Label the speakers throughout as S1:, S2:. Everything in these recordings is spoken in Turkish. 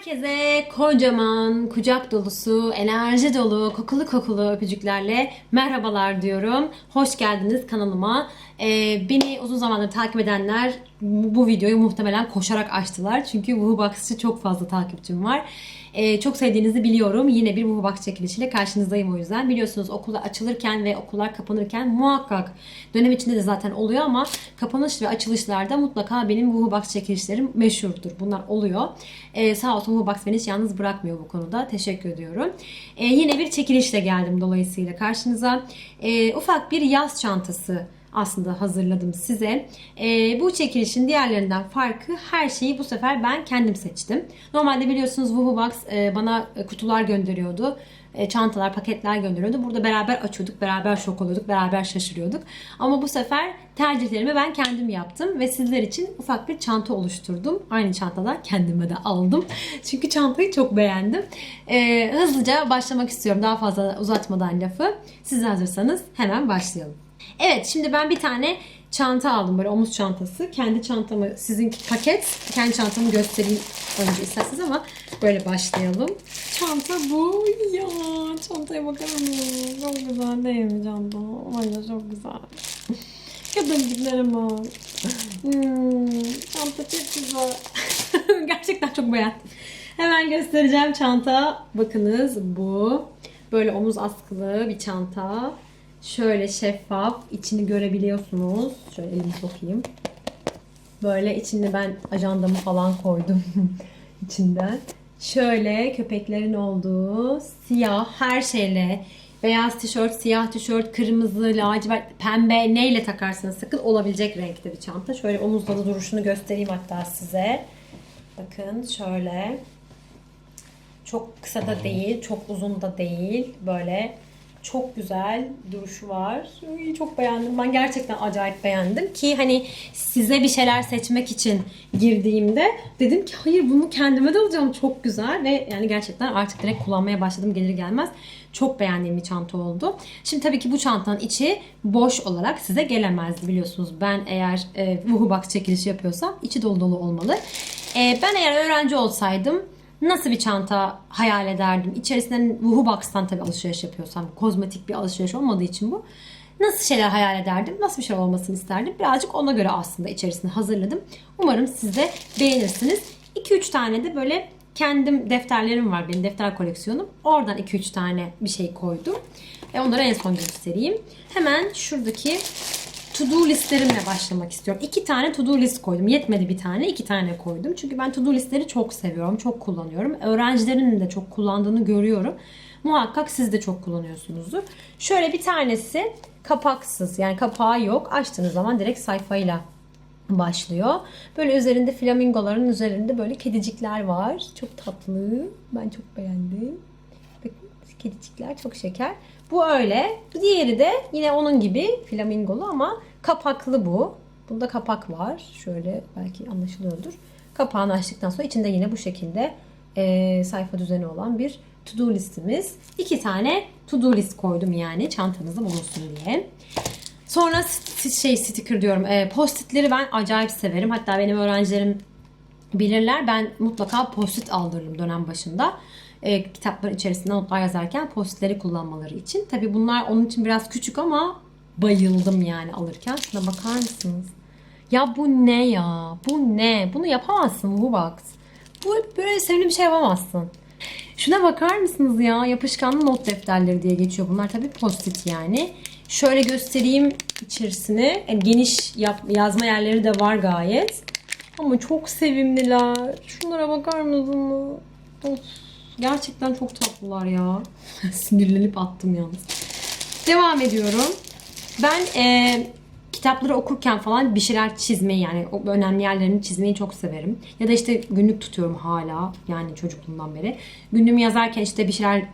S1: Herkese kocaman, kucak dolusu, enerji dolu, kokulu kokulu öpücüklerle merhabalar diyorum. Hoş geldiniz kanalıma. Ee, beni uzun zamandır takip edenler bu videoyu muhtemelen koşarak açtılar. Çünkü Wuhubox'ı çok fazla takipçim var. Ee, çok sevdiğinizi biliyorum. Yine bir Wuhubox çekilişiyle karşınızdayım o yüzden. Biliyorsunuz okullar açılırken ve okullar kapanırken muhakkak dönem içinde de zaten oluyor ama kapanış ve açılışlarda mutlaka benim Wuhubox çekilişlerim meşhurdur. Bunlar oluyor. Ee, sağ olsun Wuhubox beni hiç yalnız bırakmıyor bu konuda. Teşekkür ediyorum. Ee, yine bir çekilişle geldim dolayısıyla karşınıza. Ee, ufak bir yaz çantası aslında hazırladım size. Ee, bu çekilişin diğerlerinden farkı her şeyi bu sefer ben kendim seçtim. Normalde biliyorsunuz Wuhubox e, bana kutular gönderiyordu. E, çantalar, paketler gönderiyordu. Burada beraber açıyorduk, beraber şok oluyorduk, beraber şaşırıyorduk. Ama bu sefer tercihlerimi ben kendim yaptım ve sizler için ufak bir çanta oluşturdum. Aynı çantadan kendime de aldım. Çünkü çantayı çok beğendim. E, hızlıca başlamak istiyorum daha fazla uzatmadan lafı. Siz hazırsanız hemen başlayalım. Evet şimdi ben bir tane çanta aldım böyle omuz çantası. Kendi çantamı sizin paket kendi çantamı göstereyim önce isterseniz ama böyle başlayalım. Çanta bu ya. Çantaya bakar mısınız? Çok güzel değil mi çanta? Valla çok güzel. Kadınlıklara bak. Hmm, çanta çok güzel. Gerçekten çok beğendim. Hemen göstereceğim çanta. Bakınız bu. Böyle omuz askılı bir çanta. Şöyle şeffaf. içini görebiliyorsunuz. Şöyle elimi sokayım. Böyle içinde ben ajandamı falan koydum içinden. Şöyle köpeklerin olduğu siyah her şeyle beyaz tişört, siyah tişört, kırmızı, lacivert, pembe neyle takarsanız sakın olabilecek renkte bir çanta. Şöyle omuzda duruşunu göstereyim hatta size. Bakın şöyle. Çok kısa da değil, çok uzun da değil. Böyle çok güzel duruşu var. Çok beğendim. Ben gerçekten acayip beğendim ki hani size bir şeyler seçmek için girdiğimde dedim ki hayır bunu kendime de alacağım. Çok güzel ve yani gerçekten artık direkt kullanmaya başladım gelir gelmez. Çok beğendiğim bir çanta oldu. Şimdi tabii ki bu çantanın içi boş olarak size gelemezdi biliyorsunuz. Ben eğer e, Wuhubox çekilişi yapıyorsam içi dolu dolu olmalı. E, ben eğer öğrenci olsaydım nasıl bir çanta hayal ederdim? İçerisinden Wuhubox'tan tabii alışveriş yapıyorsam, kozmetik bir alışveriş olmadığı için bu. Nasıl şeyler hayal ederdim? Nasıl bir şey olmasını isterdim? Birazcık ona göre aslında içerisini hazırladım. Umarım siz de beğenirsiniz. 2-3 tane de böyle kendim defterlerim var. Benim defter koleksiyonum. Oradan 2-3 tane bir şey koydum. E onları en son göstereyim. Hemen şuradaki to-do listlerimle başlamak istiyorum. İki tane to-do list koydum. Yetmedi bir tane, iki tane koydum. Çünkü ben to-do listleri çok seviyorum, çok kullanıyorum. Öğrencilerin de çok kullandığını görüyorum. Muhakkak siz de çok kullanıyorsunuzdur. Şöyle bir tanesi kapaksız yani kapağı yok. Açtığınız zaman direkt sayfayla başlıyor. Böyle üzerinde flamingoların üzerinde böyle kedicikler var. Çok tatlı. Ben çok beğendim. Kedicikler çok şeker. Bu öyle. Diğeri de yine onun gibi flamingolu ama kapaklı bu. Bunda kapak var. Şöyle belki anlaşılıyordur. Kapağını açtıktan sonra içinde yine bu şekilde e, sayfa düzeni olan bir to-do listimiz. İki tane to-do list koydum yani çantanızda bulunsun diye. Sonra şey sticker diyorum. E, postitleri ben acayip severim. Hatta benim öğrencilerim bilirler. Ben mutlaka postit aldırırım dönem başında. E, kitapların içerisinde notlar yazarken postitleri kullanmaları için. Tabi bunlar onun için biraz küçük ama bayıldım yani alırken. Şuna bakar mısınız? Ya bu ne ya? Bu ne? Bunu yapamazsın bu box. Bu böyle sevimli bir şey yapamazsın. Şuna bakar mısınız ya? Yapışkanlı not defterleri diye geçiyor bunlar. Tabi post-it yani. Şöyle göstereyim içerisini. Yani geniş yap, yazma yerleri de var gayet. Ama çok sevimliler. Şunlara bakar mısınız? Of, gerçekten çok tatlılar ya. Sinirlenip attım yalnız. Devam ediyorum. Ben e, kitapları okurken falan bir şeyler çizmeyi yani önemli yerlerini çizmeyi çok severim. Ya da işte günlük tutuyorum hala yani çocukluğumdan beri. Günlüğümü yazarken işte bir şeyler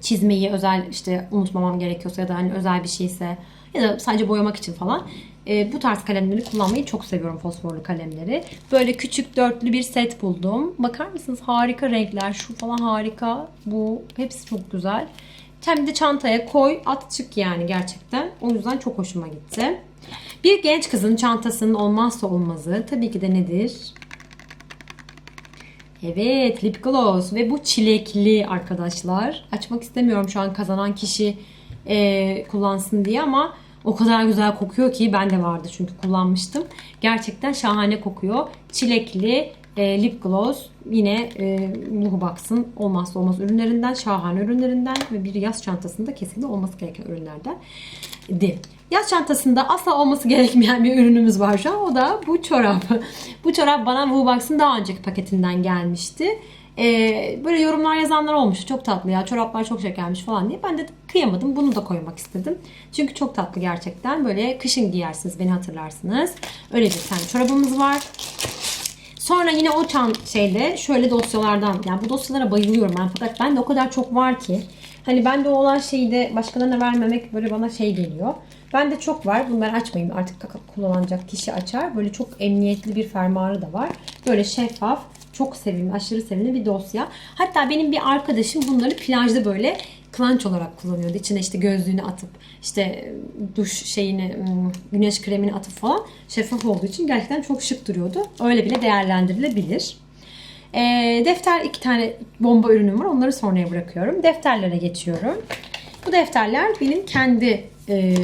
S1: çizmeyi özel işte unutmamam gerekiyorsa ya da hani özel bir şeyse ya da sadece boyamak için falan e, bu tarz kalemleri kullanmayı çok seviyorum fosforlu kalemleri. Böyle küçük dörtlü bir set buldum. Bakar mısınız harika renkler şu falan harika bu hepsi çok güzel. Hem de çantaya koy at çık yani gerçekten. O yüzden çok hoşuma gitti. Bir genç kızın çantasının olmazsa olmazı tabii ki de nedir? Evet lip gloss ve bu çilekli arkadaşlar. Açmak istemiyorum şu an kazanan kişi e, kullansın diye ama o kadar güzel kokuyor ki ben de vardı çünkü kullanmıştım. Gerçekten şahane kokuyor. Çilekli e, lip gloss yine e, Box'ın olmazsa olmaz ürünlerinden, şahane ürünlerinden ve bir yaz çantasında kesinlikle olması gereken ürünlerden. Di. Yaz çantasında asla olması gerekmeyen bir ürünümüz var şu an. O da bu çorap. bu çorap bana Woolbox'ın daha önceki paketinden gelmişti. Ee, böyle yorumlar yazanlar olmuş. Çok tatlı ya çoraplar çok şekermiş falan diye. Ben de kıyamadım. Bunu da koymak istedim. Çünkü çok tatlı gerçekten. Böyle kışın giyersiniz. Beni hatırlarsınız. Öyle bir tane çorabımız var. Sonra yine o çan şeyde şöyle dosyalardan yani bu dosyalara bayılıyorum ben fakat bende o kadar çok var ki hani bende olan şeyi de başkalarına vermemek böyle bana şey geliyor. Bende çok var. Bunları açmayayım. Artık kullanacak kişi açar. Böyle çok emniyetli bir fermuarı da var. Böyle şeffaf. Çok sevimli, aşırı sevimli bir dosya. Hatta benim bir arkadaşım bunları plajda böyle klanç olarak kullanıyordu. İçine işte gözlüğünü atıp işte duş şeyini ım, güneş kremini atıp falan şeffaf olduğu için gerçekten çok şık duruyordu. Öyle bile değerlendirilebilir. E, defter iki tane bomba ürünüm var. Onları sonraya bırakıyorum. Defterlere geçiyorum. Bu defterler benim kendi e,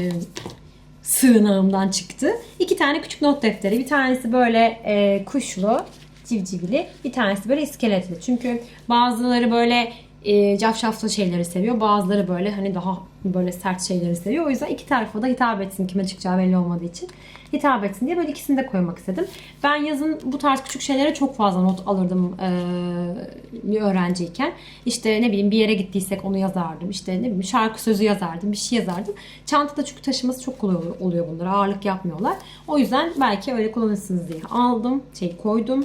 S1: sığınağımdan çıktı. İki tane küçük not defteri. Bir tanesi böyle e, kuşlu, civcivli. Bir tanesi böyle iskeletli. Çünkü bazıları böyle e, cafcaflı şeyleri seviyor. Bazıları böyle hani daha böyle sert şeyleri seviyor. O yüzden iki tarafa da hitap etsin. Kime çıkacağı belli olmadığı için. Hitap etsin diye böyle ikisini de koymak istedim. Ben yazın bu tarz küçük şeylere çok fazla not alırdım e, bir öğrenciyken. İşte ne bileyim bir yere gittiysek onu yazardım. İşte ne bileyim şarkı sözü yazardım. Bir şey yazardım. Çantada çünkü taşıması çok kolay oluyor, oluyor bunlar. Ağırlık yapmıyorlar. O yüzden belki öyle kullanırsınız diye aldım. Şey koydum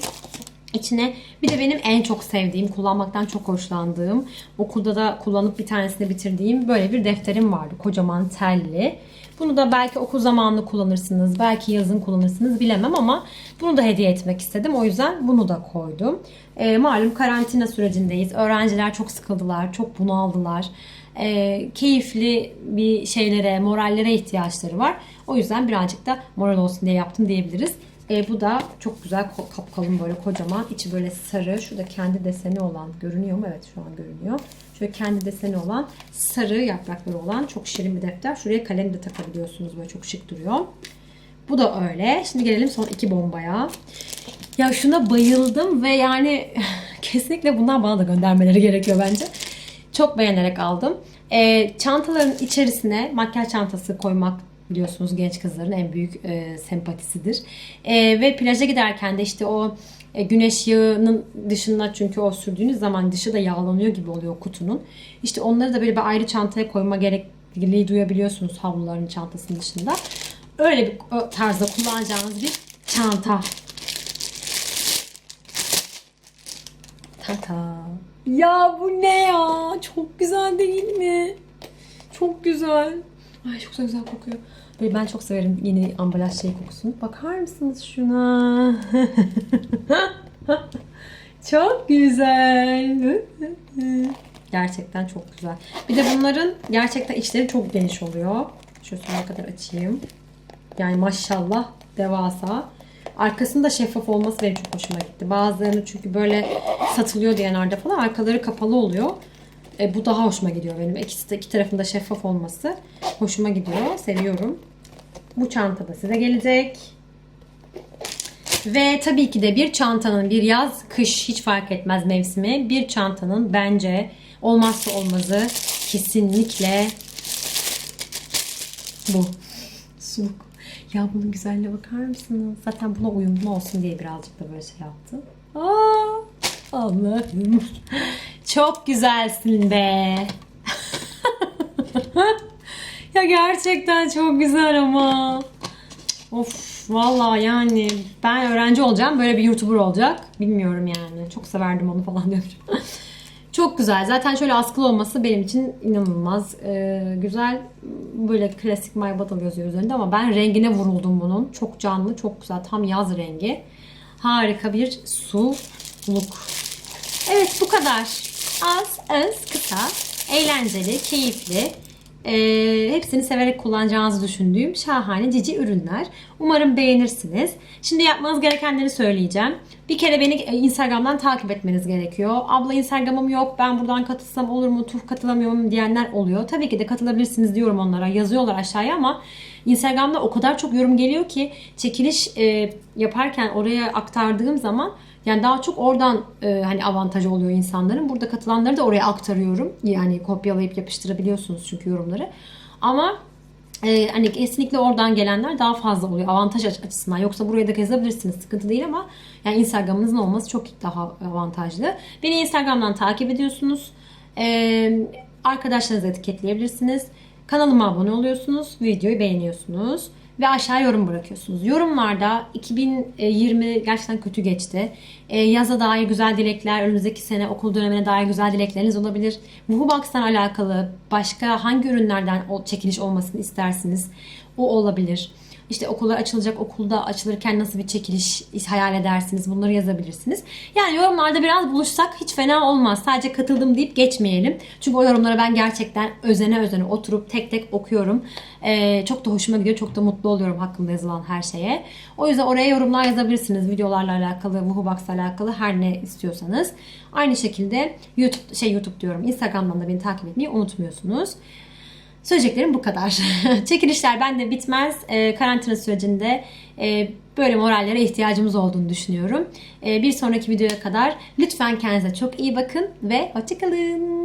S1: içine. Bir de benim en çok sevdiğim, kullanmaktan çok hoşlandığım, okulda da kullanıp bir tanesini bitirdiğim böyle bir defterim vardı. Kocaman telli. Bunu da belki okul zamanında kullanırsınız, belki yazın kullanırsınız bilemem ama bunu da hediye etmek istedim. O yüzden bunu da koydum. E, malum karantina sürecindeyiz. Öğrenciler çok sıkıldılar, çok bunaldılar. E, keyifli bir şeylere, morallere ihtiyaçları var. O yüzden birazcık da moral olsun diye yaptım diyebiliriz. E, bu da çok güzel kapkalın böyle kocaman. içi böyle sarı. Şurada kendi deseni olan görünüyor mu? Evet şu an görünüyor. Şöyle kendi deseni olan sarı yaprakları olan çok şirin bir defter. Şuraya kalem de takabiliyorsunuz. Böyle çok şık duruyor. Bu da öyle. Şimdi gelelim son iki bombaya. Ya şuna bayıldım ve yani kesinlikle bundan bana da göndermeleri gerekiyor bence. Çok beğenerek aldım. E, çantaların içerisine makyaj çantası koymak biliyorsunuz genç kızların en büyük e, sempatisidir. E, ve plaja giderken de işte o e, güneş yağının dışında çünkü o sürdüğünüz zaman dışı da yağlanıyor gibi oluyor kutunun. İşte onları da böyle bir ayrı çantaya koyma gerekliliği duyabiliyorsunuz havluların çantasının dışında. Öyle bir tarzda kullanacağınız bir çanta. Tata. Ya bu ne ya? Çok güzel değil mi? Çok güzel. Ay çok da güzel kokuyor. Böyle ben çok severim yeni ambalaj şey kokusunu. Bakar mısınız şuna? çok güzel. gerçekten çok güzel. Bir de bunların gerçekten içleri çok geniş oluyor. Şöyle sonuna kadar açayım. Yani maşallah devasa. Arkasında şeffaf olması benim çok hoşuma gitti. Bazılarını çünkü böyle satılıyor diyenlerde falan arkaları kapalı oluyor. E, bu daha hoşuma gidiyor benim. İkisi de iki tarafında şeffaf olması hoşuma gidiyor. Seviyorum. Bu çanta da size gelecek. Ve tabii ki de bir çantanın bir yaz, kış hiç fark etmez mevsimi. Bir çantanın bence olmazsa olmazı kesinlikle bu. Suluk. Ya bunun güzelliğine bakar mısınız? Zaten buna uyumlu olsun diye birazcık da böyle şey yaptım. Aa, Allah'ım. Çok güzelsin be. ya gerçekten çok güzel ama. Of vallahi yani ben öğrenci olacağım böyle bir YouTuber olacak. Bilmiyorum yani. Çok severdim onu falan diyorum. Çok güzel. Zaten şöyle askılı olması benim için inanılmaz ee, güzel. Böyle klasik My Bottle yazıyor üzerinde ama ben rengine vuruldum bunun. Çok canlı, çok güzel. Tam yaz rengi. Harika bir suluk. Evet bu kadar. Az, öz, kısa, eğlenceli, keyifli. Ee, hepsini severek kullanacağınızı düşündüğüm şahane cici ürünler. Umarım beğenirsiniz. Şimdi yapmanız gerekenleri söyleyeceğim. Bir kere beni e, Instagram'dan takip etmeniz gerekiyor. Abla Instagram'ım yok ben buradan katılsam olur mu tur katılamıyorum diyenler oluyor. Tabii ki de katılabilirsiniz diyorum onlara. Yazıyorlar aşağıya ama Instagram'da o kadar çok yorum geliyor ki çekiliş e, yaparken oraya aktardığım zaman yani daha çok oradan e, hani avantajı oluyor insanların. Burada katılanları da oraya aktarıyorum. Yani kopyalayıp yapıştırabiliyorsunuz çünkü yorumları. Ama e, hani kesinlikle oradan gelenler daha fazla oluyor avantaj aç- açısından. Yoksa buraya da yazabilirsiniz sıkıntı değil ama yani Instagram'ınızın olması çok daha avantajlı. Beni Instagram'dan takip ediyorsunuz. E, arkadaşlarınızı etiketleyebilirsiniz. Kanalıma abone oluyorsunuz. Videoyu beğeniyorsunuz. Ve aşağı yorum bırakıyorsunuz. Yorumlarda 2020 gerçekten kötü geçti. Ee, yaza dair güzel dilekler, önümüzdeki sene okul dönemine dair güzel dilekleriniz olabilir. Wuhubox'tan alakalı başka hangi ürünlerden çekiliş olmasını istersiniz? O olabilir. İşte okullar açılacak, okulda açılırken nasıl bir çekiliş hayal edersiniz? Bunları yazabilirsiniz. Yani yorumlarda biraz buluşsak hiç fena olmaz. Sadece katıldım deyip geçmeyelim. Çünkü o yorumlara ben gerçekten özene özene oturup tek tek okuyorum. Ee, çok da hoşuma gidiyor. Çok da mutlu oluyorum hakkında yazılan her şeye. O yüzden oraya yorumlar yazabilirsiniz. Videolarla alakalı, Wuhubox'la alakalı her ne istiyorsanız. Aynı şekilde YouTube, şey YouTube diyorum. Instagram'dan da beni takip etmeyi unutmuyorsunuz. Söyleyeceklerim bu kadar. Çekilişler bende bitmez. Ee, karantina sürecinde e, böyle morallere ihtiyacımız olduğunu düşünüyorum. Ee, bir sonraki videoya kadar lütfen kendinize çok iyi bakın ve hoşçakalın.